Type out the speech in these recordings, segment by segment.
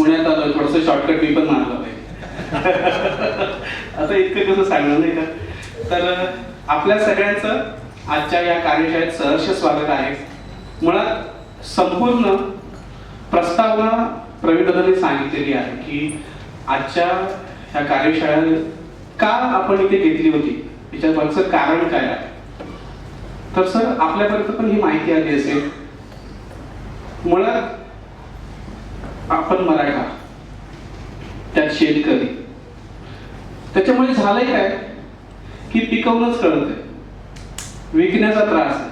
पुण्यात आलो थोडस शॉर्टकट मी पण मारलं पाहिजे आता इतकं कसं सांगणार नाही का? तर आपल्या सगळ्यांचं आजच्या या कार्यशाळेत सहर्ष स्वागत आहे. मुळात संपूर्ण प्रस्तावना प्रवीणदादांनी सांगितलेली आहे की आजच्या ह्या कार्यशाळा का आपण इथे घेतली होती? याच्या मागचं कारण काय आहे? तर सर आपल्यापर्यंत पण ही माहिती आली असेल. मुळात आपण मराठा. त्यात शेतकरी त्याच्यामुळे झालंय काय? की पिकवणंच कळत आहे विकण्याचा त्रास आहे.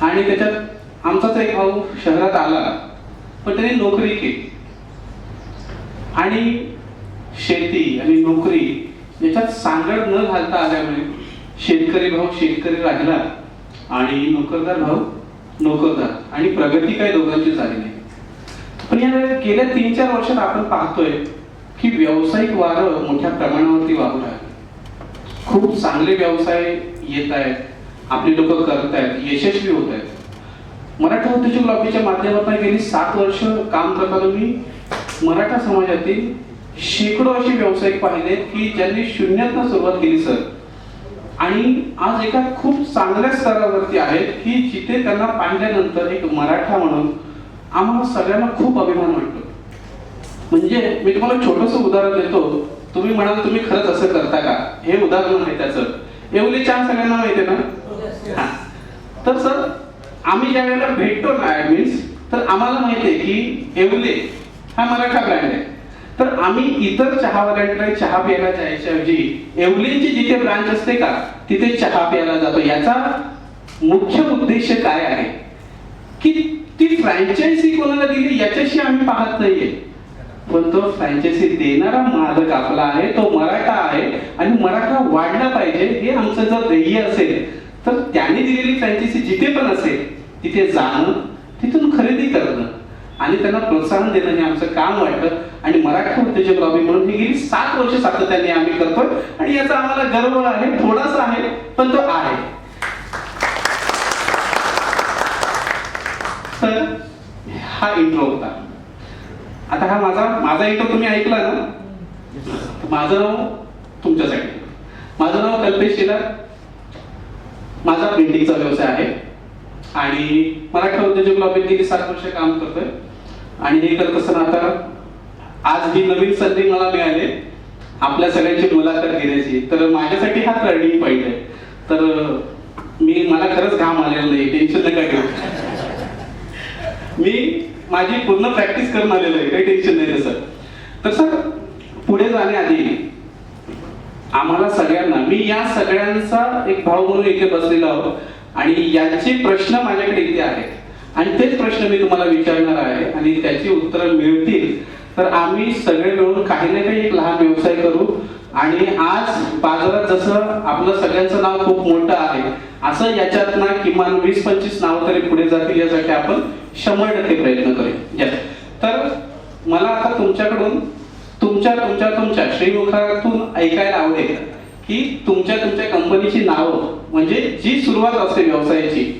आणि त्याच्यात आमचाच एक भाऊ शहरात आला पण त्याने नोकरी केली. आणि शेती आणि नोकरी याच्यात सांगड न घालता आल्यामुळे शेतकरी भाऊ शेतकरी राहिला आणि नोकरदार भाऊ नोकरदार. आणि प्रगती काही दोघांची झाली नाही. पण या गेल्या तीन चार वर्षात आपण पाहतोय की व्यावसायिक वारं मोठ्या प्रमाणावरती वाहू आहे खूप चांगले व्यवसाय येत आहेत आपले लोक करत आहेत यशस्वी होत आहेत. मराठा उद्योजक लॉबीच्या माध्यमातून गेली सात वर्ष काम करताना मी मराठा समाजातील शेकडो असे व्यावसायिक पाहिले की ज्यांनी शून्यातनं सुरुवात केली सर. आणि आज एका खूप चांगल्या स्तरावरती आहेत की जिथे त्यांना पाहिल्यानंतर एक मराठा म्हणून आम्हाला सगळ्यांना खूप अभिमान वाटतो. म्हणजे मी तुम्हाला छोटस उदाहरण देतो. तुम्ही म्हणाल तुम्ही खरंच असं करता का? हे उदाहरण आहे त्याचं. एवढी चहा सगळ्यांना माहिती आहे ना? हा. तर सर आम्ही ज्या वेळेला भेटतो ना ऍडमिन्स तर आम्हाला माहिती आहे की एवले हा मराठा ब्रँड आहे. तर आम्ही इतर चहावाल्यांकडे चहा प्यायला जायच्याऐवजी एवलेची जिथे ब्रांच असते का तिथे चहा प्यायला जातो. याचा मुख्य उद्देश काय आहे? की ती फ्रँचायझी कोणाला दिली याच्याशी आम्ही पाहत नाहीये. पण तो फ्रँचायझी देणारा मालक आपला आहे तो मराठा आहे आणि मराठा वाढला पाहिजे हे आमचं जर ध्येय असेल तर त्याने दिलेली फ्रँचायझी जिथे पण असेल तिथे जाणं तिथून खरेदी करणं आणि त्यांना प्रोत्साहन देणं हे आमचं काम वाटतं. आणि मराठा उद्योजक लॉबी म्हणून ही गेली सात वर्ष सातत्याने आम्ही करतोय आणि याचा आम्हाला गर्व आहे थोडासा आहे पण तो आहे. तर हा इंट्रो होता. आता हा माझा माझा इंट्रो तुम्ही ऐकला ना? माझं नाव तुमच्यासाठी. माझं नाव कल्पेश शिला माझा प्रिंटिंगचा व्यवसाय आहे. आणि मराठा उद्योजक लॉबीत गेली सात वर्ष काम करतोय. आणि हे करत असताना आता आज ही नवीन संधी मला मिळाली. आपल्या सगळ्यांची मुलाखत घेण्याची. तर माझ्यासाठी हा टर्निंग पॉईंट आहे. तर मी मला खरंच घाम आलेला नाही टेन्शन नका घेऊ. मी माझी पूर्ण प्रॅक्टिस करून आलेलो आहे. काही टेन्शन नाही तसं तर सर पुढे जाण्याआधी आम्हाला सगळ्यांना मी या सगळ्यांचा एक भाव म्हणून इथे बसलेलो आहोत. आणि याचे प्रश्न माझ्याकडे इथे आहेत. आणि तेच प्रश्न मी तुम्हाला विचारणार आहे आणि त्याची उत्तरं मिळतील. तर आम्ही सगळे मिळून काही ना काही एक लहान व्यवसाय करू. आणि आज बाजारात जसं आपलं सगळ्यांचं नाव खूप मोठं आहे असं याच्यात ना किमान वीस पंचवीस नावं तरी पुढे जातील यासाठी आपण शंभर टक्के प्रयत्न करूया. तर मला आता तुमच्याकडून तुमच्या तुमच्या तुमच्या श्रीमुखातून ऐकायला आवडेल की तुमच्या तुमच्या कंपनीची नावं म्हणजे जी सुरुवात असते व्यवसायाची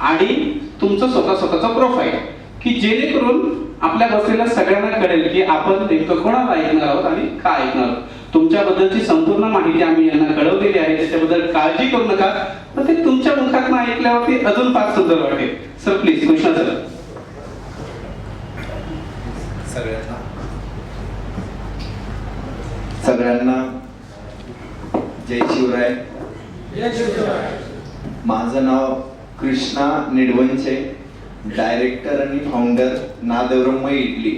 आणि तुमचं स्वतः स्वतःचा प्रोफाईल की जेणेकरून आपल्या बसलेल्या सगळ्यांना कळेल की आपण नेमकं कोणाला ऐकणार आहोत आणि का ऐकणार आहोत. तुमच्याबद्दलची संपूर्ण माहिती आम्ही यांना कळवलेली आहे. त्याच्याबद्दल काळजी करू नका. पण ते तुमच्या मुखात ऐकल्यावरती अजून फार सुंदर वाटेल. सर प्लीज कृष्णा सर सगळ्यांना. सगळ्यांना जय शिवराय. माझं नाव कृष्णा निडवंचे डायरेक्टर आणि फाउंडर नादब्रह्म इडली.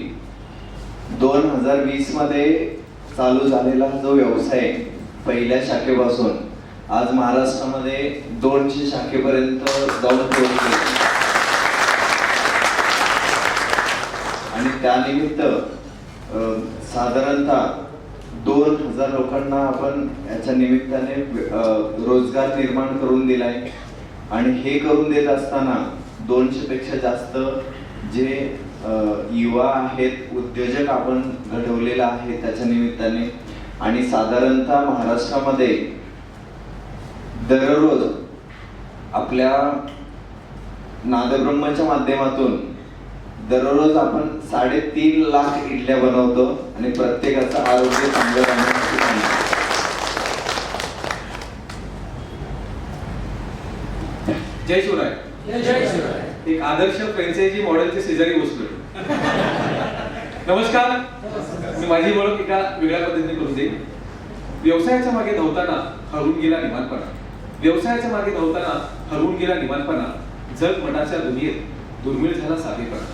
दोन हजार वीसमध्ये चालू झालेला जो व्यवसाय पहिल्या शाखेपासून आज महाराष्ट्रामध्ये दोनशे शाखेपर्यंत जाऊन पोहोचले. आणि त्यानिमित्त साधारणतः दोन हजार लोकांना आपण याच्या निमित्ताने रोजगार निर्माण करून दिलाय. आणि हे करून देत असताना दोनशे पेक्षा जास्त जे युवा आहेत उद्योजक आपण घडवलेला आहे त्याच्या निमित्ताने. आणि साधारणतः महाराष्ट्रामध्ये दररोज आपल्या नादब्रह्माच्या माध्यमातून दररोज आपण साडेतीन लाख इडल्या बनवतो आणि प्रत्येकाचं आरोग्य चांगलं राहण्यासाठी सांगतो. जय शिवराय. एक आदर्श फ्रेंचायझी मॉडेलचे शेजारी बसलो नमस्कार. मी माझी ओळख एका वेगळ्या पद्धतीने करून देईन. व्यवसायाच्या मागे धावताना हरून गेला निमानपणा व्यवसायाच्या मागे धावताना हरवून गेला निमानपणा जग मनाच्या दुनियेत दुर्मिळ झाला साधेपणा.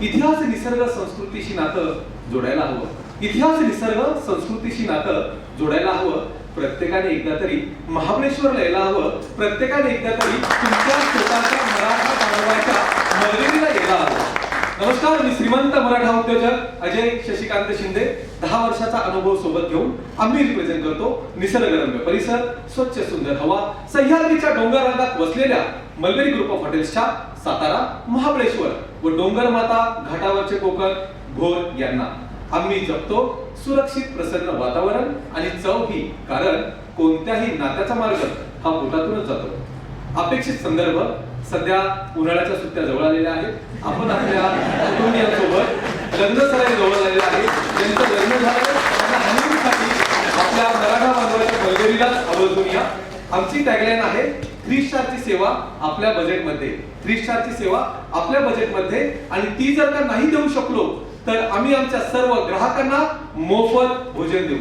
इतिहास निसर्ग संस्कृतीशी नातं जोडायला हवं. इतिहास निसर्ग संस्कृतीशी नातं जोडायला हवं. प्रत्येकाने एकदा तरी महाबळेश्वर यायला हवं. प्रत्येकाने एकदा तरी तुमच्या स्वतःच्या मराठा नमस्कार मी श्रीमंत मराठा उद्योजक अजय शशिकांत शिंदे. दहा वर्षाचा अनुभव सोबत घेऊन आम्ही रिप्रेझेंट करतो निसर्गरम्य परिसर स्वच्छ सुंदर हवा सह्याद्रीच्या डोंगररांगात वसलेल्या मलबेरी ग्रुप ऑफ हॉटेल्सच्या सातारा महाबळेश्वर व डोंगर माता घाटावरचे कोकण भोर यांना. आम्ही जपतो सुरक्षित प्रसन्न वातावरण आणि चव ही कारण कोणत्याही नात्याचा मार्ग हा पोटातूनच जातो. अपेक्षित संदर्भ सध्या उन्हाळ्याच्या सुट्ट्या जवळ आलेल्या आहेत. आपण आपल्या कुटुंबियांसोबत लग्न जवळ आलेले आहे त्यांचं लग्न झालं आपल्या मराठा बांधवाच्या मलबेरीलाच आवर्जून या आमची टॅगलाईन आहे थ्री स्टारची सेवा आपल्या बजेटमध्ये थ्री स्टारची सेवा आपल्या बजेटमध्ये आणि ती जर का नाही देऊ शकलो तर आम्ही आमच्या सर्व ग्राहकांना मोफत भोजन देऊ.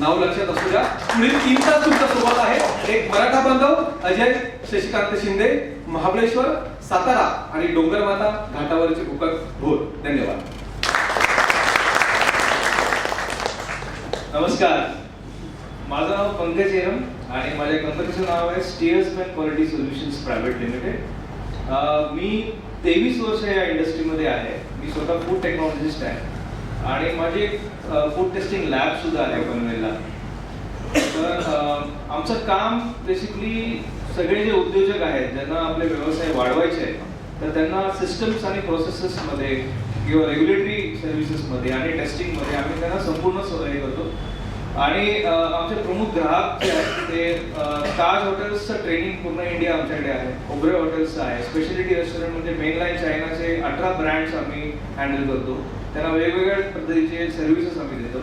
नाव लक्षात असू द्या. पुढील तीन तास तुमच्यासोबत आहे. एक मराठा बांधव अजय शशिकांत शिंदे महाबळेश्वर सातारा आणि डोंगर माता घाटावरचे कुकर भोर धन्यवाद. नमस्कार. माझं नाव पंकज एरम आणि माझ्या कंपनीचं नाव आहे Steersman quality solutions private limited मी तेवीस वर्ष या इंडस्ट्रीमध्ये आहे. मी स्वतः फूड टेक्नॉलॉजिस्ट आहे. आणि माझी फूड टेस्टिंग लॅब सुद्धा आहे पनवेलला. तर आमचं काम बेसिकली सगळे जे उद्योजक आहेत ज्यांना आपले व्यवसाय वाढवायचे आहेत तर त्यांना सिस्टम्स आणि प्रोसेसेसमध्ये किंवा रेग्युलेटरी सर्व्हिसेसमध्ये आणि टेस्टिंगमध्ये आम्ही त्यांना संपूर्ण सहकार्य करतो. आणि आमचे प्रमुख ग्राहक जे आहेत ते ताज हॉटेल्सचं ट्रेनिंग पूर्ण इंडिया आमच्याकडे आहे. ओबरे हॉटेल्सचं आहे. स्पेशलिटी रेस्टॉरंट म्हणजे मेनलाईन चायनाचे अठरा ब्रँड्स आम्ही हँडल करतो. त्यांना वेगवेगळ्या पद्धतीचे सर्व्हिसेस आम्ही देतो.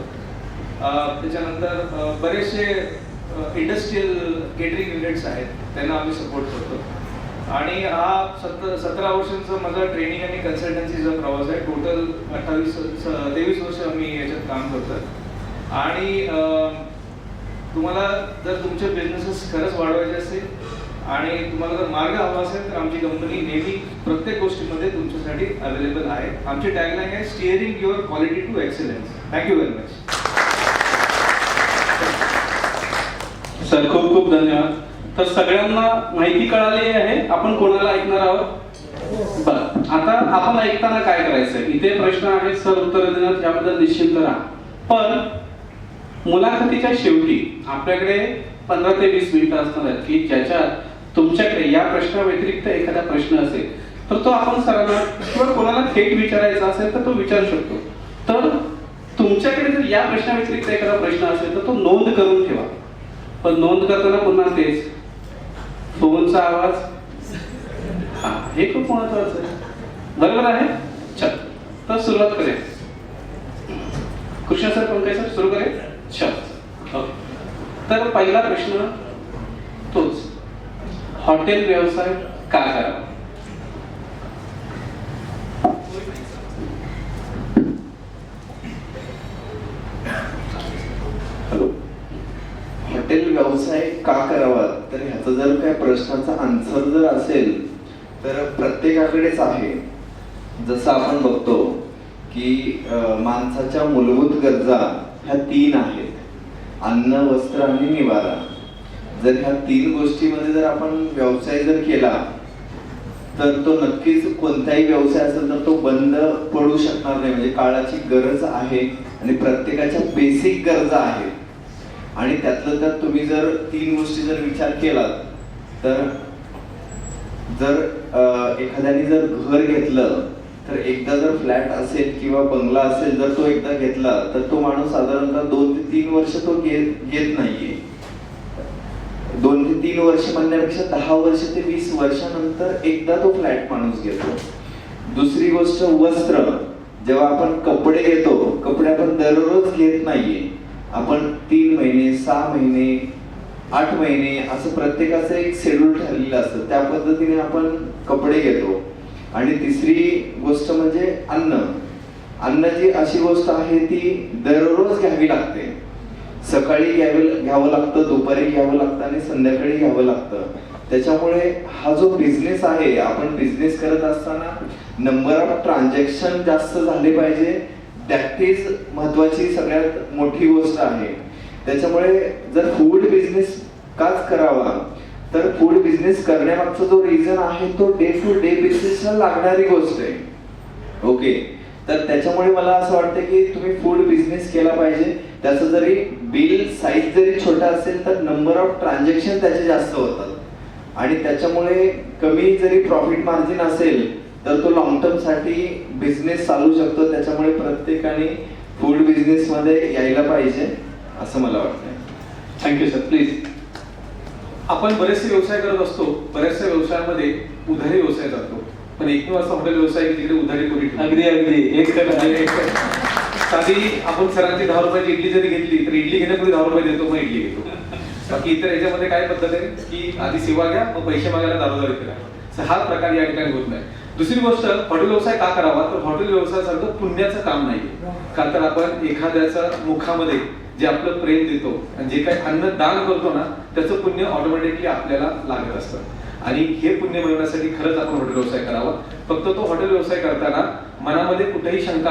त्याच्यानंतर बरेचसे इंडस्ट्रीयल केटरिंग युनिट्स आहेत त्यांना आम्ही सपोर्ट करतो. आणि हा सत सतरा वर्षांचा माझा ट्रेनिंग आणि कन्सल्टन्सीचा प्रवास आहे. टोटल अठ्ठावीस तेवीस वर्ष आम्ही याच्यात काम करतो आणि तुम्हाला जर तुमचे बिझनेसेस खरंच वाढवायचे असेल आणि तुम्हाला जर मार्ग हवा असेल तर आमची कंपनी नेहमी प्रत्येक गोष्टीमध्ये तुमच्यासाठी अवेलेबल आहे. आमची टॅगलाईन आहे steering your quality to excellence thank you very much sir खूप खूप धन्यवाद. तर सगळ्यांना माहिती कळाली आहे. आपण कोणाला ऐकणार आहोत? बरं आता आपण ऐकताना काय करायचं इथे प्रश्न आहेत सर उत्तर देण्यात याबद्दल निश्चिंत राहा. पण मुलाखतीच्या शेवटी आपल्याकडे पंधरा ते वीस मिनिटं असणार आहेत की ज्याच्यात तुमच्याकडे या प्रश्ना व्यतिरिक्त एखादा प्रश्न असेल तर तो आपण सरांना किंवा कोणाला थेट विचारायचा असेल तर तो विचारू शकतो. तर तुमच्याकडे जर या प्रश्ना व्यतिरिक्त एखादा प्रश्न असेल तर तो नोंद करून ठेवा. पण नोंद करताना पुन्हा तेच. फोनचा आवाज. हा हे खूप महत्वाचं आहे. बरोबर आहे? चल तर सुरुवात करेल कृष्ण सर पंकज सर सुरू करेल चल ओके. तर पहिला प्रश्न हॉटेल व्यवसाय का करावा हॅलो. हॉटेल व्यवसाय का करावा? तर ह्याचा जर काय प्रश्नाचा आन्सर जर असेल तर प्रत्येकाकडेच आहे. जसं आपण बघतो की माणसाच्या मूलभूत गरजा ह्या तीन आहेत. अन्न वस्त्र आणि निवारा. जर ह्या तीन गोष्टीमध्ये जर आपण व्यवसाय जर केला तर तो नक्कीच कोणताही व्यवसाय असेल तर तो बंद पडू शकणार नाही. म्हणजे काळाची गरज आहे आणि प्रत्येकाच्या बेसिक गरजा आहेत आणि त्यातलं त्यात तुम्ही जर तीन गोष्टी जर विचार केलात तर जर एखाद्याने जर घर घेतलं तर एकदा जर फ्लॅट असेल किंवा बंगला असेल जर तो एकदा घेतला तर तो माणूस साधारणतः दोन ते तीन वर्ष तो घेत घेत नाहीये. तीन वर्ष म्हणण्यापेक्षा दहा वर्ष ते वीस वर्षानंतर एकदा तो फ्लॅट माणूस घेतो. दुसरी गोष्ट वस्त्र. जेव्हा आपण कपडे घेतो कपडे आपण दररोज घेत नाहीये. आपण तीन महिने सहा महिने आठ महिने असं प्रत्येकाचं एक शेड्यूल ठरलेलं असतं. त्या पद्धतीने आपण कपडे घेतो. आणि तिसरी गोष्ट म्हणजे अन्न. अन्न जी अशी गोष्ट आहे ती दररोज घ्यावी लागते. सकाळी घ्यावे घ्यावं लागतं दुपारी घ्यावं लागतं आणि संध्याकाळी घ्यावं लागतं. त्याच्यामुळे हा जो बिझनेस आहे आपण बिझनेस करत असताना नंबर ऑफ ट्रान्झॅक्शन जास्त झाले पाहिजे. दॅट इज महत्वाची सगळ्यात मोठी गोष्ट आहे. त्याच्यामुळे जर फूड बिझनेस काच करावा तर फूड बिझनेस करण्यामागचा जो रिझन आहे तो डे टू डे बेसिसला लागणारी गोष्ट आहे. ओके तर त्याच्यामुळे मला असं वाटतं की तुम्ही फूड बिझनेस केला पाहिजे. त्याचं जरी बिल साईज जरी छोटा असेल तर नंबर ऑफ ट्रान्झॅक्शन त्याचे जास्त होतात. आणि त्याच्यामुळे कमी जरी प्रॉफिट मार्जिन असेल तर तो लॉंग टर्मसाठी बिझनेस चालू शकतो. त्याच्यामुळे प्रत्येकाने फूड बिझनेस मध्ये यायला पाहिजे असं मला वाटतंय. थँक्यू सर प्लीज आपण बरेचसे व्यवसाय करत असतो. बऱ्याचशा व्यवसायामध्ये उधारी व्यवसाय चालतो पण एकमेव असा हॉटेल व्यवसाय तिकडे उधारी कोणी. अगदी अगदी. एक- साधी आपण सरांची दहा रुपयाची इडली जरी घेतली तर इडली घेण्यापूर्वी दहा रुपये देतो मग इडली घेतो. बाकी इतर याच्यामध्ये काय पद्धत आहे? की आधी सेवा घ्या मग पैसे मागायला दारोदारी फिरा हा प्रकार या ठिकाणी होत नाही. दुसरी गोष्ट हॉटेल व्यवसाय का करावा? तर हॉटेल व्यवसायासारखं पुण्याचं काम नाही का तर आपण एखाद्याच्या मुखामध्ये जे आपलं प्रेम देतो आणि जे काही अन्न दान करतो ना त्याचं पुण्य ऑटोमॅटिकली आपल्याला लागत असतं. आणि हे पुण्य मिळवण्यासाठी खरंच आपण हॉटेल व्यवसाय करावा. फक्त तो हॉटेल व्यवसाय करताना मनामध्ये कुठेही शंका